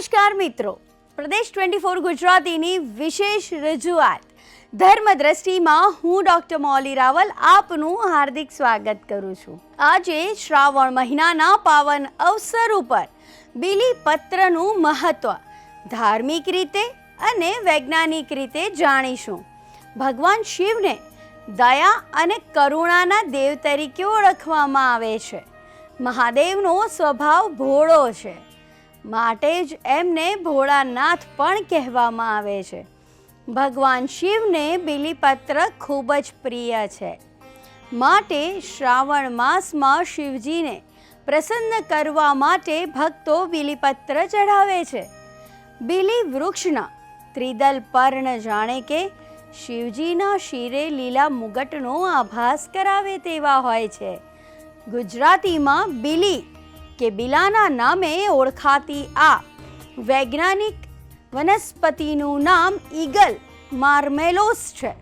નમસ્કાર મિત્રો. પ્રદેશ twenty four ગુજરાતીની વિશેષ રજૂઆત. ધર્મ દ્રષ્ટિમાં હું ડોક્ટર મૌલી રાવલ આપનું હાર્દિક સ્વાગત કરું છું. આજે શ્રાવણ મહિનાના પાવન અવસર ઉપર બીલી પત્રનું મહત્વ ધાર્મિક રીતે અને વૈજ્ઞાનિક રીતે જાણીશું. ભગવાન શિવને દયા અને કરુણાના દેવ તરીકે ઓળખવામાં આવે છે. મહાદેવનો સ્વભાવ ભોળો છે. માટે જ એમને ભોળાનાથ પણ કહેવામાં આવે છે. ભગવાન શિવને બિલીપત્ર ખૂબ જ પ્રિય છે. માટે શ્રાવણ માસમાં શિવજીને પ્રસન્ન કરવા માટે ભક્તો બિલીપત્ર ચઢાવે છે. બિલી વૃક્ષના ત્રિદલ પર્ણ જાણે કે શિવજીના શિરે લીલા મુગટનો આભાસ કરાવે તેવા હોય છે. ગુજરાતીમાં બિલી કે બિલાના નામે ઓળખાતી આ વૈજ્ઞાનિક વનસ્પતિનું નામ ઈગલ માર્મેલોસ છે.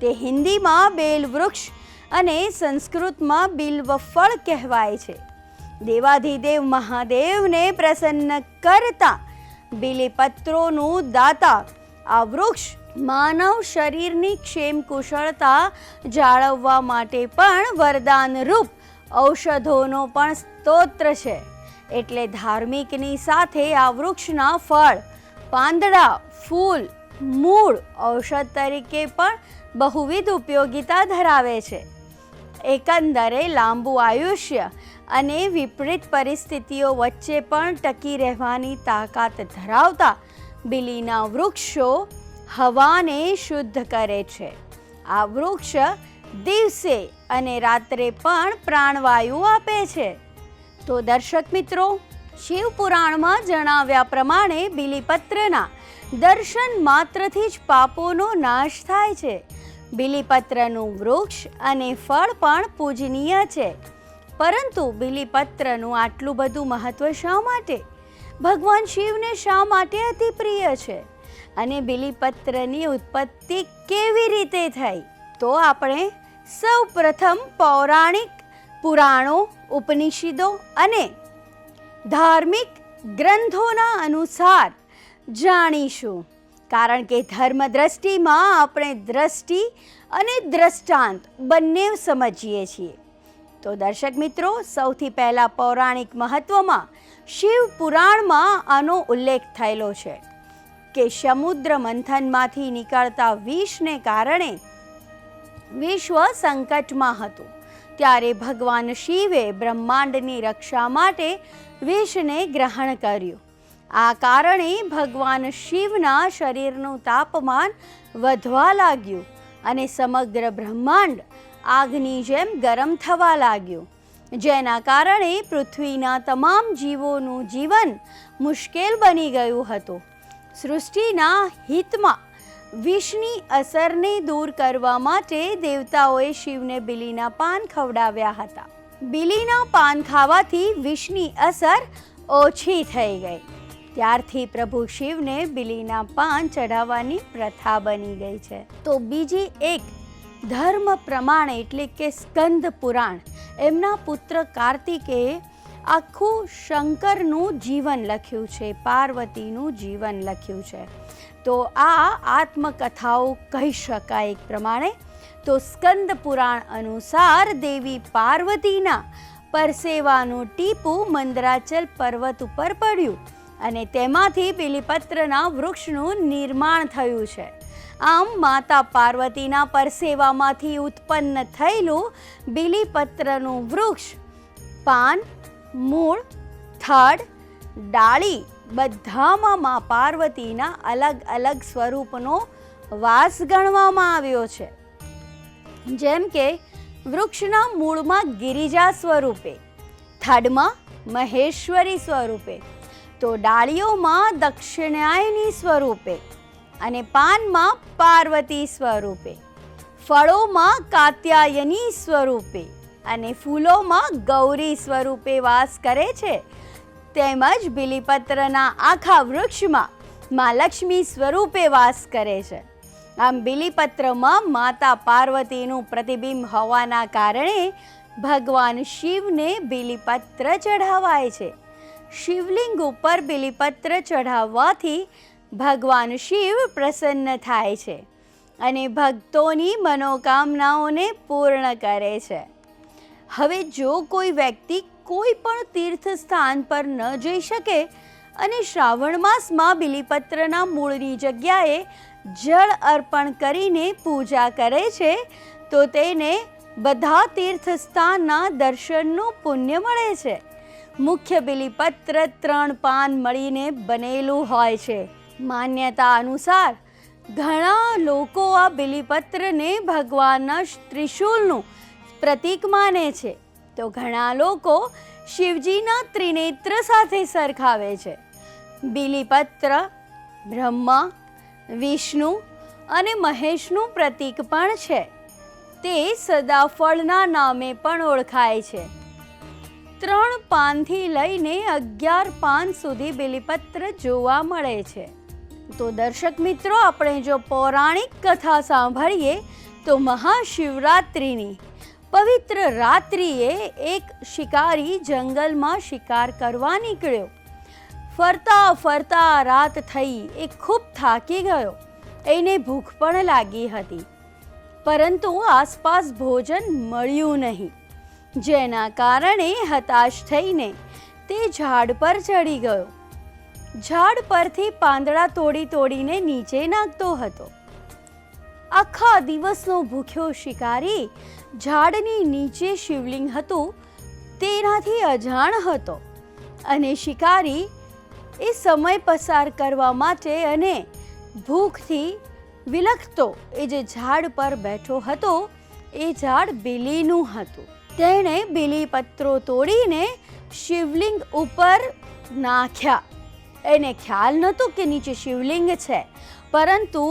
તે હિન્દીમાં બેલ વૃક્ષ અને સંસ્કૃતમાં બિલ્વફળ કહેવાય છે. દેવાધિદેવ મહાદેવને પ્રસન્ન કરતા બિલીપત્રોનું દાતા આ વૃક્ષ માનવ શરીરની ક્ષેમ કુશળતા જાળવવા માટે પણ વરદાન રૂપ ઔષધોનો પણ સ્તોત્ર છે. એટલે ધાર્મિકની સાથે આ વૃક્ષના ફળ, પાંદડા, ફૂલ, મૂળ ઔષધ તરીકે પણ બહુવિધ ઉપયોગિતા ધરાવે છે. એકંદરે લાંબુ આયુષ્ય અને વિપરીત પરિસ્થિતિઓ વચ્ચે પણ ટકી રહેવાની તાકાત ધરાવતા બિલીના વૃક્ષો હવાને શુદ્ધ કરે છે. આ વૃક્ષ દિવસે અને રાત્રે પણ પ્રાણવાયુ આપે છે. તો દર્શક મિત્રો શિવપુરાણમાં જણાવ્યા પ્રમાણે બિલીપત્રના દર્શન માત્રથી જ પાપોનો નાશ થાય છે. બિલીપત્રનું વૃક્ષ અને ફળ પણ પૂજનીય છે. પરંતુ બિલીપત્રનું આટલું બધું મહત્વ શા માટે? ભગવાન શિવને શા માટે અતિ પ્રિય છે? અને બિલીપત્રની ઉત્પત્તિ કેવી રીતે થઈ? તો આપણે સૌ પ્રથમ પૌરાણિક પુરાણો, ઉપનિષદો અને ધાર્મિક ગ્રંથોના અનુસાર જાણીશું. કારણ કે ધર્મ દ્રષ્ટિમાં આપણે દ્રષ્ટિ અને દ્રષ્ટાંત બંને સમજીએ છીએ. તો દર્શક મિત્રો, સૌથી પહેલાં પૌરાણિક મહત્વમાં શિવ પુરાણમાં આનો ઉલ્લેખ થયેલો છે કે સમુદ્ર મંથનમાંથી નીકળતા વિષને કારણે વિશ્વ સંકટમાં હતું. ત્યારે ભગવાન શિવે બ્રહ્માંડની રક્ષા માટે વિષને ગ્રહણ કર્યું. આ કારણે ભગવાન શિવના શરીરનું તાપમાન વધવા લાગ્યું અને સમગ્ર બ્રહ્માંડ આગની જેમ ગરમ થવા લાગ્યું. જેના કારણે પૃથ્વીના તમામ જીવોનું જીવન મુશ્કેલ બની ગયું હતું. સૃષ્ટિના હિતમાં વિષની અસરને દૂર કરવા માટે દેવતાઓએ શિવને બિલીના પાન ખવડાવ્યા હતા. બિલીના પાન ખાવાથી વિષની અસર ઓછી થઈ ગઈ. ત્યારથી પ્રભુ શિવને બિલીના પાન ચઢાવવાની પ્રથા બની ગઈ છે. તો બીજી એક ધર્મ પ્રમાણે એટલે કે સ્કંદ પુરાણ, એમના પુત્ર કાર્તિકેય આખું શંકરનું જીવન લખ્યું છે, પાર્વતીનું જીવન લખ્યું છે. તો આ આત્મકથાઓ કહી શકાય એક પ્રમાણે. તો સ્કંદ પુરાણ અનુસાર દેવી પાર્વતીના પરસેવાનું ટીપું મંદરાચલ પર્વત ઉપર પડ્યું અને તેમાંથી બિલીપત્રના વૃક્ષનું નિર્માણ થયું છે. આમ માતા પાર્વતીના પરસેવામાંથી ઉત્પન્ન થયેલું બિલીપત્રનું વૃક્ષ પાન મૂળ, થડ, ડાળી બધામાં મા પાર્વતીના અલગ અલગ સ્વરૂપનો વાસ ગણવામાં આવ્યો છે. જેમ કે, વૃક્ષના મૂળમાં ગિરિજા સ્વરૂપે, થડમાં મહેશ્વરી સ્વરૂપે, તો ડાળીઓમાં દક્ષિણાયની સ્વરૂપે અને પાનમાં પાર્વતી સ્વરૂપે, ફળોમાં કાત્યાયની સ્વરૂપે. અને ફૂલોમાં ગૌરી સ્વરૂપે વાસ કરે છે. તેમજ બિલીપત્રના આખા વૃક્ષમાં મા લક્ષ્મી સ્વરૂપે વાસ કરે છે. આમ બિલીપત્રમાં માતા પાર્વતીનું પ્રતિબિંબ હોવાના કારણે ભગવાન શિવને બિલીપત્ર ચઢાવાય છે. શિવલિંગ ઉપર બિલીપત્ર ચઢાવવાથી ભગવાન શિવ પ્રસન્ન થાય છે અને ભક્તોની મનોકામનાઓને પૂર્ણ કરે છે. હવે જો કોઈ વ્યક્તિ કોઈ પણ તીર્થ સ્થાન પર ન જઈ શકે અને શ્રાવણ માસમાં બિલીપત્રના મૂળની જગ્યાએ જળ અર્પણ કરીને પૂજા કરે છે, તો તેને બધા તીર્થ સ્થાનના દર્શનનું પુણ્ય મળે છે. મુખ્ય બિલીપત્ર ત્રણ પાન મળીને બનેલું હોય છે. માન્યતા અનુસાર ઘણા લોકો આ બિલીપત્રને ભગવાનના ત્રિશૂલનું પ્રતીક માને છે. તો ઘણા લોકો શિવજીના ત્રિનેત્ર સાથે સરખાવે છે. બિલીપત્ર, બ્રહ્મા, વિષ્ણુ અને મહેશનું પ્રતીક પણ છે. તે સદાફળના નામે પણ ઓળખાય છે. ત્રણ પાનથી લઈને અગિયાર પાન સુધી બિલીપત્ર જોવા મળે છે. તો દર્શક મિત્રો, આપણે જો પૌરાણિક કથા સાંભળીએ, તો મહાશિવરાત્રિની પવિત્ર રાત્રિએ એક શિકારી જંગલમાં શિકાર કરવા નીકળ્યો. ફરતા ફરતા રાત થઈ, એ ખૂબ થાકી ગયો. એને ભૂખ પણ લાગી હતી. પરંતુ આસપાસ ભોજન મળ્યું નહીં. જેના કારણે હતાશ થઈને તે ઝાડ પર ચડી ગયો. ઝાડ પરથી પાંદડા તોડી તોડીને નીચે નાખતો હતો. આખા દિવસનો ભૂખ્યો શિકારી ઝાડની નીચે શિવલિંગ હતું, તેનાથી અજાણ હતો. અને શિકારી એ સમય પસાર કરવા માટે અને ભૂખથી વિલખતો એ જે ઝાડ પર બેઠો હતો, એ ઝાડ બિલીનું હતું. તેણે બિલીપત્રો તોડીને શિવલિંગ ઉપર નાખ્યા. એને ખ્યાલ નહોતો કે નીચે શિવલિંગ છે, પરંતુ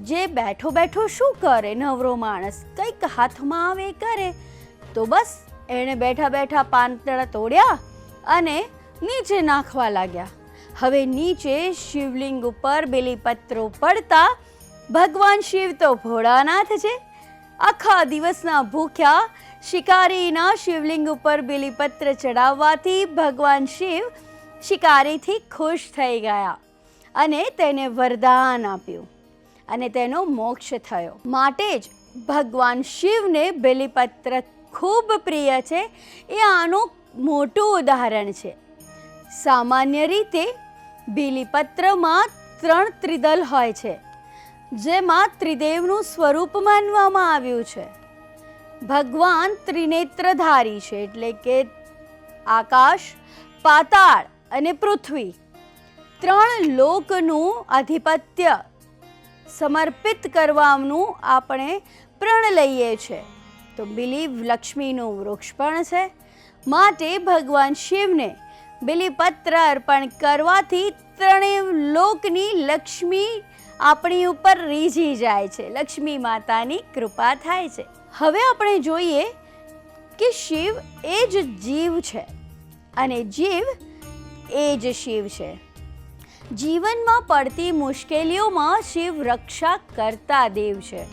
જે બેઠો બેઠો શું કરે નવરો માણસ? કંઈક હાથમાં આવે કરે. તો બસ, એણે બેઠા બેઠા પાંદડા તોડ્યા અને નીચે નાખવા લાગ્યા. હવે નીચે શિવલિંગ ઉપર બેલીપત્રો પડતા ભગવાન શિવ તો ભોળાનાથ છે. આખા દિવસના ભૂખ્યા શિકારીના શિવલિંગ ઉપર બેલીપત્ર ચડાવવાથી ભગવાન શિવ શિકારીથી ખુશ થઈ ગયા અને તેને વરદાન આપ્યું. અને તેનો મોક્ષ થયો. માટે જ ભગવાન શિવને બેલીપત્ર ખૂબ પ્રિય છે. એ આનું મોટું ઉદાહરણ છે. સામાન્ય રીતે બિલીપત્રમાં ત્રણ ત્રિદલ હોય છે, જેમાં ત્રિદેવનું સ્વરૂપ માનવામાં આવ્યું છે. ભગવાન ત્રિનેત્રધારી છે એટલે કે આકાશ, પાતાળ અને પૃથ્વી. ત્રણ લોકનું આધિપત્ય સમર્પિત કરવાનું આપણે પ્રણ લઈએ છીએ તો બિલીવ લક્ષ્મીનું વૃક્ષ પણ છે. માટે ભગવાન શિવને બિલીપત્ર અર્પણ કરવાથી ત્રણેય લોકની લક્ષ્મી આપણી ઉપર રીઝી જાય છે. લક્ષ્મી માતાની કૃપા થાય છે. હવે આપણે જોઈએ કે શિવ એ જ જીવ છે અને જીવ એ જ શિવ છે. જીવનમાં પડતી મુશ્કેલીઓમાં શિવ રક્ષા કરતા દેવ છે.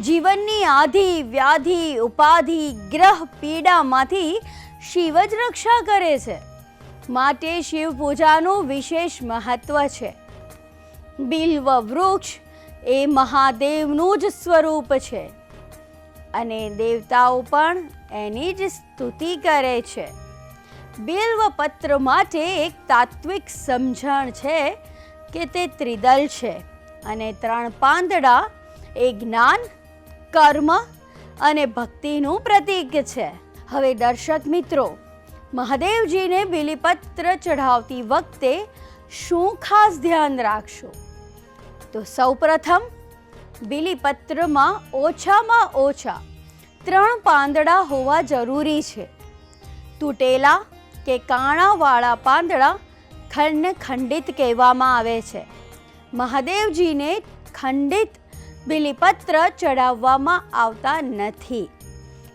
જીવનની આધિ, વ્યાધિ, ઉપાધિ, ગ્રહ પીડામાંથી શિવ જ રક્ષા કરે છે. માટે શિવ પૂજાનું વિશેષ મહત્વ છે. બિલ્વ વૃક્ષ એ મહાદેવનું જ સ્વરૂપ છે. અને દેવતાઓ પણ એની જ સ્તુતિ કરે છે. બિલ્વ પત્ર માટે એક તાત્વિક સમજણ છે કે તે ત્રિદલ છે અને ત્રણ પાંદડા એ જ્ઞાન, કર્મ અને ભક્તિનું પ્રતીક છે. હવે દર્શક મિત્રો, મહાદેવજીને બિલીપત્ર ચઢાવતી વખતે શું ખાસ ધ્યાન રાખશો? તો સૌપ્રથમ, બિલીપત્રમાં ઓછામાં ઓછા ત્રણ પાંદડા હોવા જરૂરી છે. તૂટેલા કે કાણાવાળા પાંદડા ખંડને ખંડિત કહેવામાં આવે છે. મહાદેવજીને ખંડિત બિલીપત્ર ચડાવવામાં આવતા નથી.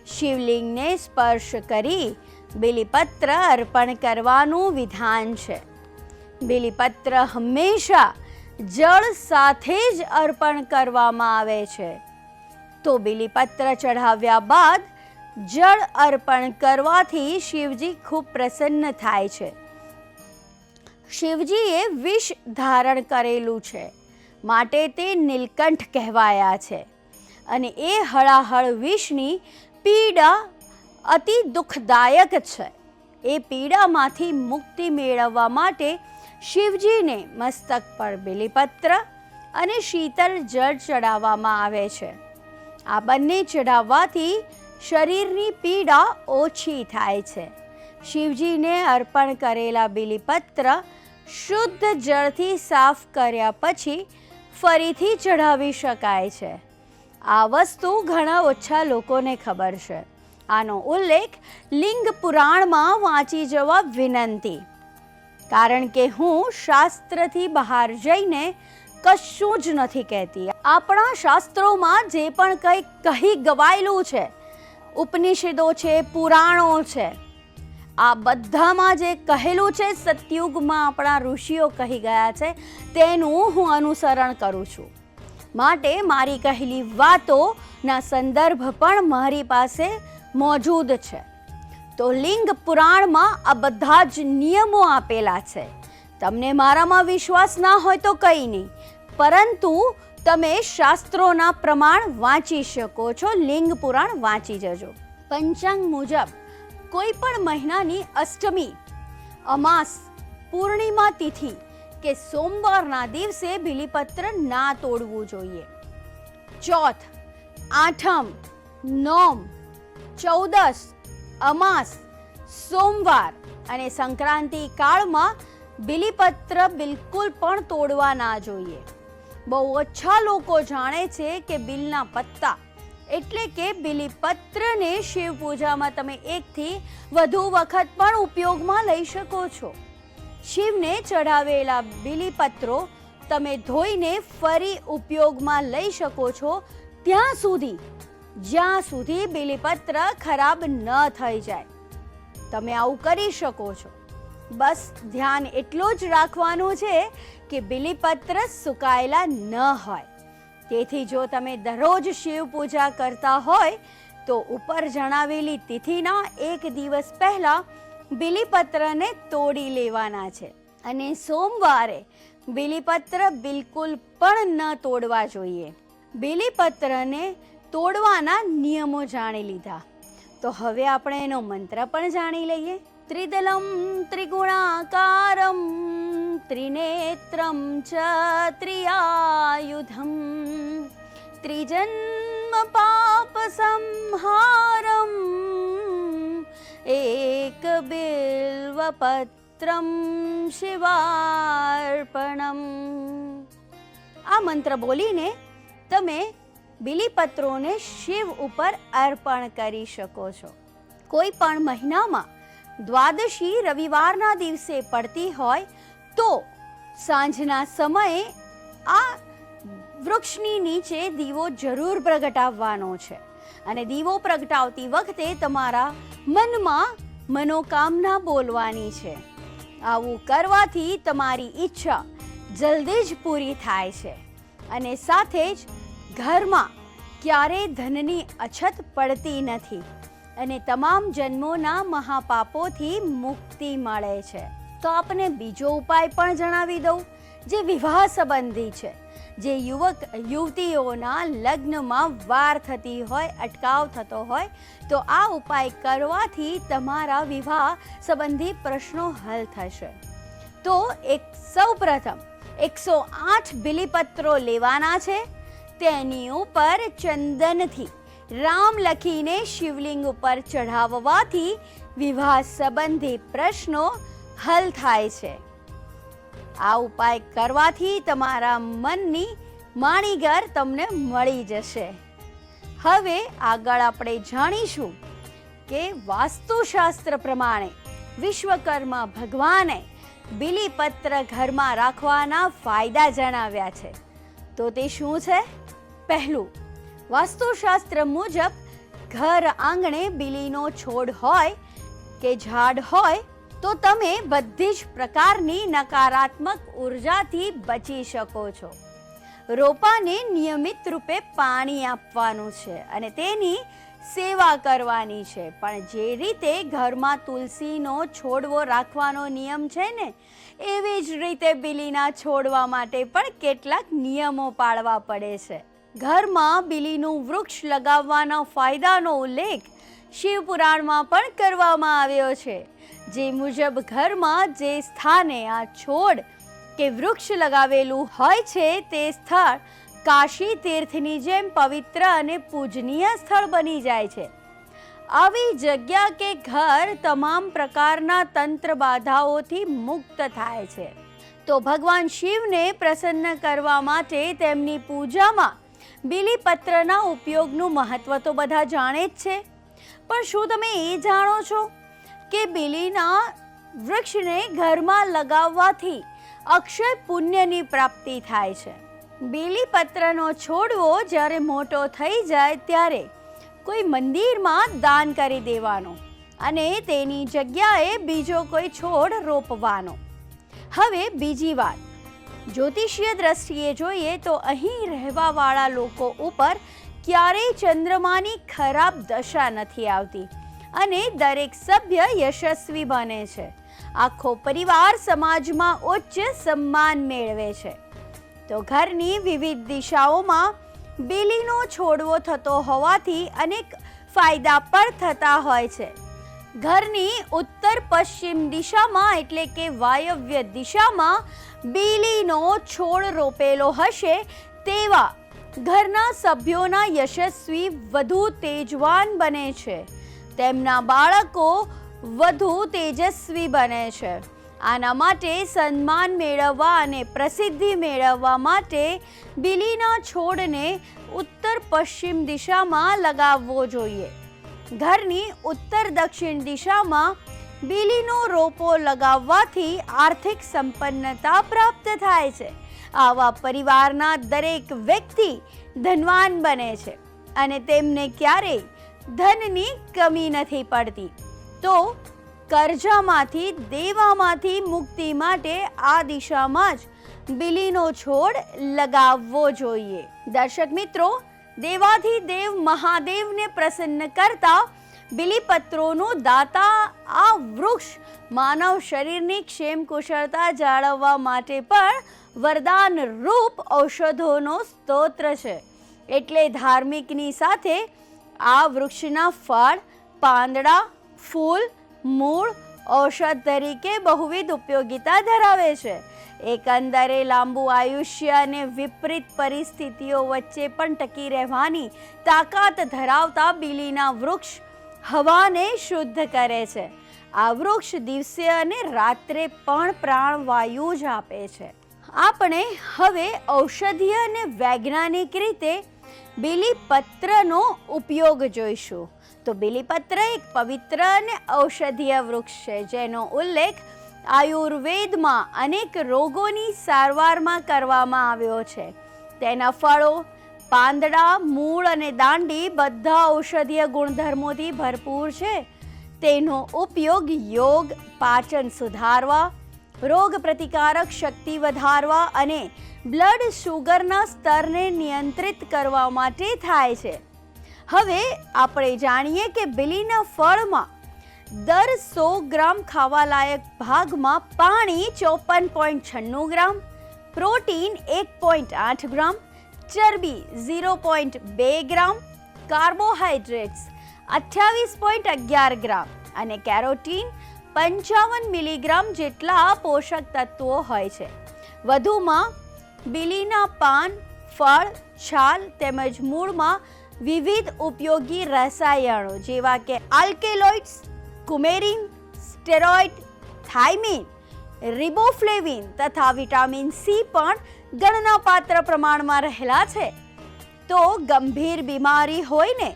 શિવલિંગને સ્પર્શ કરી બિલીપત્ર અર્પણ કરવાનું વિધાન છે. બિલીપત્ર હંમેશા જળ સાથે જ અર્પણ કરવામાં આવે છે. તો બિલીપત્ર ચઢાવ્યા બાદ જળ અર્પણ કરવાથી શિવજી ખૂબ પ્રસન્ન થાય છે. શિવજીએ વિષ ધારણ કરેલું છે. માટે તે નીલકંઠ કહેવાયા છે. અને એ હળાહળ વિષની પીડા અતિ દુઃખદાયક છે. એ પીડામાંથી મુક્તિ મેળવવા માટે શિવજીને મસ્તક પર બિલીપત્ર અને શીતળ જળ ચડાવવામાં આવે છે. આ બંને ચડાવવાથી શરીરની પીડા ઓછી થાય છે. શિવજીને અર્પણ કરેલા બિલીપત્ર શુદ્ધ જળથી સાફ કર્યા પછી ફરીથી ચઢાવી શકાય છે. આ વસ્તુ ઘણા ઓછા લોકોને ખબર છે. આનો ઉલ્લેખ લિંગ પુરાણમાં વાંચી જવા વિનંતી. કારણ કે હું શાસ્ત્રથી બહાર જઈને કશું જ નથી કહેતી. આપણા શાસ્ત્રોમાં જે પણ કંઈ કહી ગવાયેલું છે ઉપનિષદો છે, પુરાણો છે. આ બધામાં જે કહેલું છે, સતયુગમાં આપણા ઋષિઓ કહી ગયા છે, તેનું હું અનુસરણ કરું છું. માટે મારી કહેલી વાતોના સંદર્ભ પણ મારી પાસે મોજૂદ છે. તો લિંગ પુરાણમાં આ બધા જ નિયમો આપેલા છે. તમને મારામાં વિશ્વાસ ના હોય તો કંઈ નહીં. પરંતુ તમે શાસ્ત્રોના પ્રમાણ વાંચી શકો છો, લિંગ પુરાણ વાંચી જજો. પંચાંગ મુજબ, કોઈ પણ મહિનાની અષ્ટમી, અમાસ, પૂર્ણિમા તિથિ કે સોમવારના દિવસે બિલીપત્ર ના તોડવું જોઈએ. ચોથ, આઠમ, નોમ ચૌદસ અમાસ, સોમવાર અને સંક્રાંતિ કાળમાં બિલીપત્ર બિલકુલ પણ તોડવા ના જોઈએ. બહુ ઓછા લોકો જાણે છે કે બિલના પત્તા. એટલે કે બિલીપત્રને શિવ પૂજામાં તમે એકથી વધુ વખત પણ ઉપયોગમાં લઈ શકો છો. શિવને ચઢાવેલા બિલીપત્રો તમે ધોઈને ફરી ઉપયોગમાં લઈ શકો છો ત્યાં સુધી. જ્યાં સુધી બિલીપત્ર ખરાબ ન થઈ જાય. તમે આવું કરી શકો છો. બસ ધ્યાન એટલું જ રાખવાનું છે કે બિલીપત્ર સુકાયેલા ન હોય. તેથી જો તમે દરરોજ શિવ પૂજા કરતા હોય, તો ઉપર જણાવેલી તિથિના એક દિવસ પહેલા બિલીપત્રને તોડી લેવાના છે. અને સોમવારે બિલીપત્ર બિલકુલ પણ ન તોડવા જોઈએ. બિલીપત્રને તોડવાના નિયમો જાણી લીધા. તો હવે આપણે એનો મંત્ર પણ જાણી લઈએ. ત્રિદલમ ત્રિગુણાકારમ ત્રિનેત્રમ च त्रियायुधं त्रिजन्मपापसंहारम् બિલ્વપત્રમ શિવાર્પણમ આ મંત્ર બોલીને તમે બિલીપત્રોને શિવ ઉપર અર્પણ કરી શકો છો. કોઈ પણ મહિનામાં દ્વાદશી રવિવારના દિવસે પડતી હોય તો સાંજના સમયે આ વૃક્ષની નીચે દીવો જરૂર પ્રગટાવવાનો છે. અને દીવો પ્રગટાવતી વખતે તમારા મનમાં મનોકામના બોલવાની છે. આવું કરવાથી તમારી ઈચ્છા જલ્દી જ પૂરી થાય છે. અને સાથે જ ઘરમાં ક્યારેય ધનની અછત પડતી નથી. અને તમામ જન્મોના મહાપાપોથી મુક્તિ મળે છે. તો આપને બીજો ઉપાય પણ જણાવી દઉં, જે વિવાહ સંબંધી છે, જે યુવક, યુવતીઓના લગ્નમાં વાર થતી હોય, અટકાવ થતો હોય, તો આ ઉપાય કરવાથી તમારા વિવાહ સંબંધી પ્રશ્નો હલ થશે. તો એક સૌ પ્રથમ એકસો આઠ બિલીપત્રો લેવાના છે, તેની ઉપર ચંદનથી રામ લખીને શિવલિંગ ઉપર ચઢાવવાથી વિવાહ સંબંધી પ્રશ્નો હલ થાય છે. આ ઉપાય કરવાથી તમારા મનની માણીગર તમને મળી જશે. હવે આગળ આપણે જાણીશું કે વાસ્તુશાસ્ત્ર પ્રમાણે વિશ્વકર્મા ભગવાને બિલીપત્ર ઘરમાં રાખવાના ફાયદા જણાવ્યા છે. તો તે શું છે? પહેલું વાસ્તુશાસ્ત્ર મુજબ, ઘર આંગણે બિલીનો છોડ હોય કે ઝાડ હોય, તો તમે બધી જ પ્રકારની નકારાત્મક ઉર્જાથી બચી શકો છો. રોપાને નિયમિત રૂપે પાણી આપવાનું છે અને તેની સેવા કરવાની છે. પણ જે રીતે ઘરમાં તુલસીનો છોડવો રાખવાનો નિયમ છે ને, એવી જ રીતે બિલીના છોડવા માટે પણ કેટલાક નિયમો પાળવા પડે છે. ઘરમાં બિલીનું વૃક્ષ લગાવવાના ફાયદાનો ઉલ્લેખ શિવપુરાણમાં પણ કરવામાં આવ્યો છે. જે મુજબ ઘરમાં જે સ્થાને આ છોડ કે વૃક્ષ લગાવેલું હોય છે તે સ્થળ કાશી તીર્થની જેમ પવિત્ર અને પૂજનીય સ્થળ બની જાય છે. આવી જગ્યા કે ઘર તમામ પ્રકારના તંત્ર બાધાઓથી મુક્ત થાય છે. તો ભગવાન શિવને પ્રસન્ન કરવા માટે તેમની પૂજામાં બીલીપત્રના ઉપયોગનું મહત્વ તો બધા જાણે જ છે. પણ શું તમે એ જાણો છો કે બીલીના વૃક્ષને ઘરમાં લગાવવાથી અક્ષય પુણ્યની પ્રાપ્તિ થાય છે? બીલીપત્રનો છોડવો જ્યારે મોટો થઈ જાય ત્યારે કોઈ મંદિરમાં દાન કરી દેવાનો અને તેની જગ્યાએ બીજો કોઈ છોડ રોપવાનો. હવે બીજી વાત. જ્યોતિષીય દ્રષ્ટિએ જોઈએ તો અહીં રહેવાવાળા લોકો ઉપર ક્યારેય ચંદ્રમાની ખરાબ દશા નથી આવતી અને દરેક સભ્ય યશસ્વી બને છે. આખો પરિવાર સમાજમાં ઉચ્ચ સન્માન મેળવે છે. તો ઘરની વિવિધ દિશાઓમાં બેલીનો છોડવો થતો હોવાથી અનેક ફાયદા પણ થતા હોય છે. ઘરની ઉત્તર પશ્ચિમ દિશામાં એટલે કે વાયવ્ય દિશામાં બીલીનો છોડ રોપેલો હશે તેવા ઘરના સભ્યોના યશસ્વી વધુ તેજવાન બને છે. તેમના બાળકો વધુ તેજસ્વી બને છે. આના માટે સન્માન મેળવવા અને પ્રસિદ્ધિ મેળવવા માટે બીલીના છોડને ઉત્તર પશ્ચિમ દિશામાં લગાવવો જોઈએ. ઘરની ઉત્તર દક્ષિણ દિશામાં બીલીનો રોપો લગાવવાથી આર્થિક સંપન્નતા પ્રાપ્ત થાય છે. આવા પરિવારના દરેક વ્યક્તિ ધનવાન બને છે અને તેમને ક્યારેય ધનની કમી નથી પડતી. તો કરજામાંથી, દેવામાંથી મુક્તિ માટે આ દિશામાં જ બિલીનો છોડ લગાવવો જોઈએ. દર્શક મિત્રો દેવાથી દેવ મહાદેવને પ્રસન્ન કરતા બિલીપત્રોનું દાતા આ વૃક્ષ માનવ શરીરની ક્ષેમ કુશળતા જાળવવા માટે પણ વરદાન રૂપ ઔષધોનો સ્તોત્ર છે. એટલે ધાર્મિકની સાથે આ વૃક્ષના ફળ, પાંદડા, ફૂલ, મૂળ, ઔષધ તરીકે બહુવિધ ઉપયોગિતા ધરાવે છે. એકંદરે લાંબુ આયુષ્ય અને વિપરીત પરિસ્થિતિઓ વચ્ચે પણ ટકી રહેવાની તાકાત ધરાવતા બીલીના વૃક્ષ હવાને શુદ્ધ કરે છે. આ વૃક્ષ દિવસે અને રાત્રે પણ પ્રાણવાયુ જ આપે છે. આપણે હવે ઔષધીય અને વૈજ્ઞાનિક રીતે બીલીપત્રનો ઉપયોગ જોઈશું. તો બીલીપત્ર એક પવિત્ર અને ઔષધીય વૃક્ષ છે, જેનો ઉલ્લેખ આયુર્વેદમાં અનેક રોગોની સારવારમાં કરવામાં આવ્યો છે. તેના ફળો, પાંદડા, મૂળ અને દાંડી બધા ઔષધીય ગુણધર્મોથી ભરપૂર છે. તેનો ઉપયોગ યોગ, પાચન સુધારવા, રોગ પ્રતિકારક શક્તિ વધારવા અને બ્લડ શુગરના સ્તરને નિયંત્રિત કરવા માટે થાય છે. હવે આપણે જાણીએ કે બિલીના ફળમાં દર સો ગ્રામ ખાવાલાયક ભાગમાં પાણી ચોપન પોઈન્ટ છન્નું ગ્રામ, પ્રોટીન એક પોઈન્ટ આઠ ગ્રામ, ચરબી ઝીરો પોઈન્ટ બે ગ્રામ કાર્બોહાઈડ્રેટ્સ અઠ્યાવીસ પોઈન્ટ અગિયાર ગ્રામ અને કેરોટીન પંચાવન મિલીગ્રામ જેટલા પોષક તત્વો હોય છે. વધુમાં, બિલીના પાન, ફળ, છાલ તેમજ મૂળમાં વિવિધ ઉપયોગી રસાયણો જેવા કે આલ્કેલોઇડ્સ કુમેરિન, સ્ટેરોઇડ, થાઇમિન, રિબોફ્લેવિન તથા વિટામિન સી પણ ગણનાપાત્ર પ્રમાણમાં રહેલા છે. તો ગંભીર બીમારી હોય ને,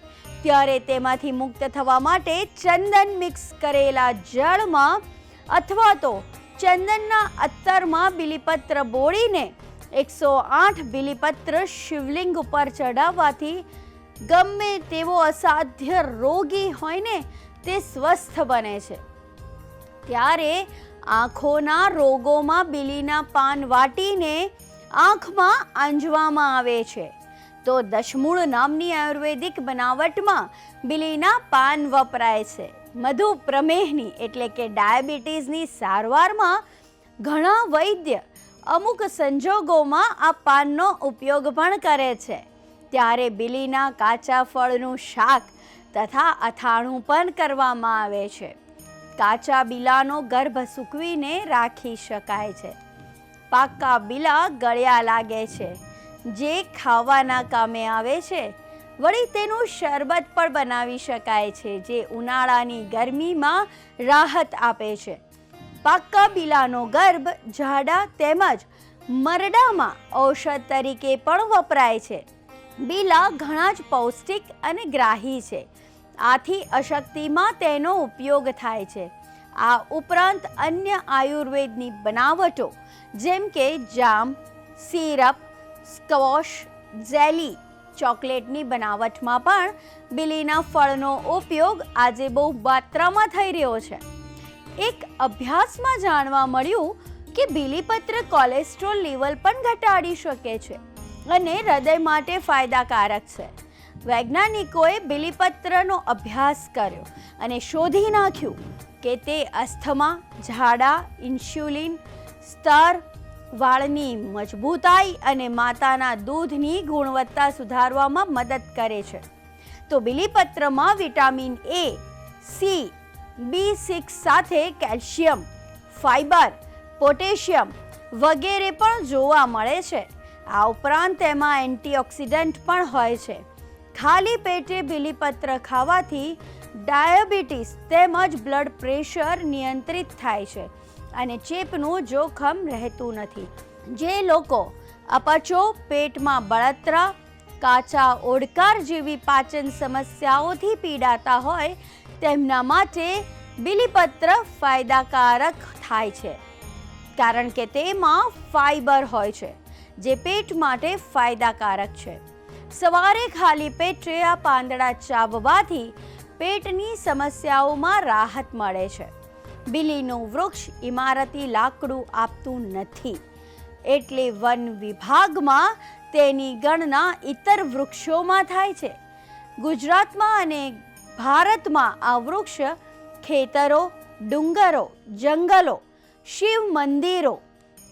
ત્યારે તેમાંથી મુક્ત થવા માટે ચંદન મિક્સ કરેલા જળમાં અથવા તો ચંદનના અત્તરમાં બિલીપત્ર બોળીને એકસો આઠ બિલીપત્ર શિવલિંગ ઉપર ચડાવવાથી ગમે તેવો અસાધ્ય રોગી હોય ને તે સ્વસ્થ બને છે. ત્યારે આંખોના રોગોમાં બીલીના પાન વાટીને આંખમાં આંજવામાં આવે છે. તો દશમૂળ નામની આયુર્વેદિક બનાવટમાં બિલીના પાન વપરાય છે. મધુ પ્રમેહની એટલે કે ડાયાબિટીસની સારવારમાં ઘણા વૈદ્ય અમુક સંજોગોમાં આ પાનનો ઉપયોગ પણ કરે છે. ત્યારે બિલીના કાચા ફળનું શાક તથા અથાણું પણ કરવામાં આવે છે. કાચા બીલાનો ગર્ભ સૂકવીને રાખી શકાય છે. પાકા બિલા ગળ્યા લાગે છે. જે ખાવાના કામે આવે છે, વળી તેનું શરબત પણ બનાવી શકાય છે, જે ઉનાળાની ગરમીમાં રાહત આપે છે. પાકા બીલાનો ગર્ભ ઝાડા તેમજ મરડામાં ઔષધ તરીકે પણ વપરાય છે. બીલા ઘણા જ પૌષ્ટિક અને ગ્રાહી છે. આથી અશક્તિમાં તેનો ઉપયોગ થાય છે. આ ઉપરાંત અન્ય આયુર્વેદની બનાવટો, જેમ કે જામ, સિરપ સ્ક્વોશ જેલી, ચોકલેટની બનાવટમાં પણ બિલીના ફળનો ઉપયોગ આજે બહુ માત્રામાં થઈ રહ્યો છે. એક અભ્યાસમાં જાણવા મળ્યું કે બીલીપત્ર કોલેસ્ટ્રોલ લેવલ પણ ઘટાડી શકે છે અને હૃદય માટે ફાયદાકારક છે. વૈજ્ઞાનિકોએ બિલીપત્રનો અભ્યાસ કર્યો અને શોધી નાખ્યું કે તે અસ્થમા, ઝાડા, ઇન્સ્યુલિન, સ્તર, વાળની મજબૂતાઈ અને માતાના દૂધની ગુણવત્તા સુધારવામાં મદદ કરે છે. તો બિલીપત્રમાં vitamin A C B six સાથે કેલ્શિયમ ફાઇબર પોટેશિયમ વગેરે પણ જોવા મળે છે. આ ઉપરાંત તેમાં એન્ટીઓક્સિડન્ટ પણ હોય છે. ખાલી પેટે બીલીપત્ર ખાવાથી ડાયાબિટીસ તેમજ બ્લડ પ્રેશર નિયંત્રિત થાય છે અને ચેપનું જોખમ રહેતું નથી. જે લોકો અપચો, પેટમાં બળતરા, કાચા ઓડકાર જેવી પાચન સમસ્યાઓથી પીડાતા હોય, તેમના માટે બીલીપત્ર ફાયદાકારક થાય છે. કારણ કે તેમાં ફાઈબર હોય છે, જે પેટ માટે ફાયદાકારક છે. સવારે ખાલી પેટે આ પાંદડા ચાવવાથી પેટની સમસ્યાઓમાં રાહત મળે છે. બિલીનું વૃક્ષ ઇમારતી લાકડું આપતું નથી. એટલે વન વિભાગમાં તેની ગણના ઇતર વૃક્ષોમાં થાય છે. ગુજરાતમાં અને ભારતમાં આ વૃક્ષ ખેતરો, ડુંગરો, જંગલો, શિવ મંદિરો,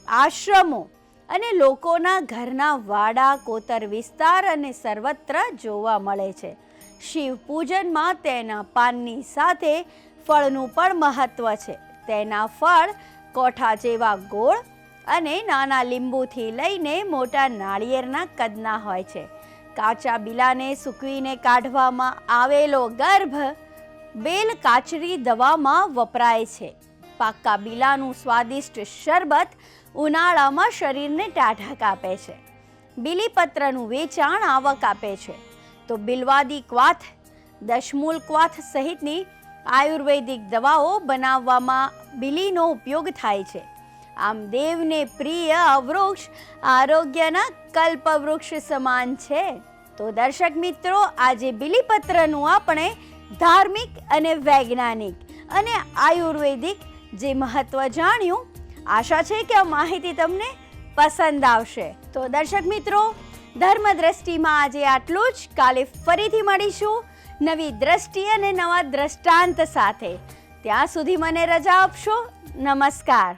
આશ્રમો અને લોકોના ઘરના વાડા, કોતર વિસ્તાર અને સર્વત્ર જોવા મળે છે. શિવ પૂજનમાં તેના પાનની સાથે ફળનું પણ મહત્વ છે. તેના ફળ કોઠા જેવા ગોળ અને નાના લીંબુથી લઈને મોટા નાળિયેરના કદના હોય છે. કાચા બિલાને સૂકવીને કાઢવામાં આવેલો ગર્ભ બેલ કાચરી દવામાં વપરાય છે. પાકા બિલાનું સ્વાદિષ્ટ શરબત ઉનાળામાં શરીરને ટાઢક આપે છે. બીલીપત્રનું વેચાણ આવક આપે છે. તો બિલવાદી ક્વાથ, દશમૂલ ક્વાથ સહિતની આયુર્વેદિક દવાઓ બનાવવામાં બિલીનો ઉપયોગ થાય છે. આમ દેવને પ્રિય અવૃક્ષ વૃક્ષ, આરોગ્યના કલ્પવૃક્ષ સમાન છે. તો દર્શક મિત્રો, આજે બિલીપત્રનું આપણે ધાર્મિક અને વૈજ્ઞાનિક અને આયુર્વેદિક જે મહત્વ જાણ્યું આશા છે કે આ માહિતી તમને પસંદ આવશે. તો દર્શક મિત્રો ધર્મ દ્રષ્ટિમાં આજે આટલું જ. કાલે ફરીથી મળીશું નવી દ્રષ્ટિ અને નવા દ્રષ્ટાંત સાથે. ત્યાં સુધી મને રજા આપશો. નમસ્કાર.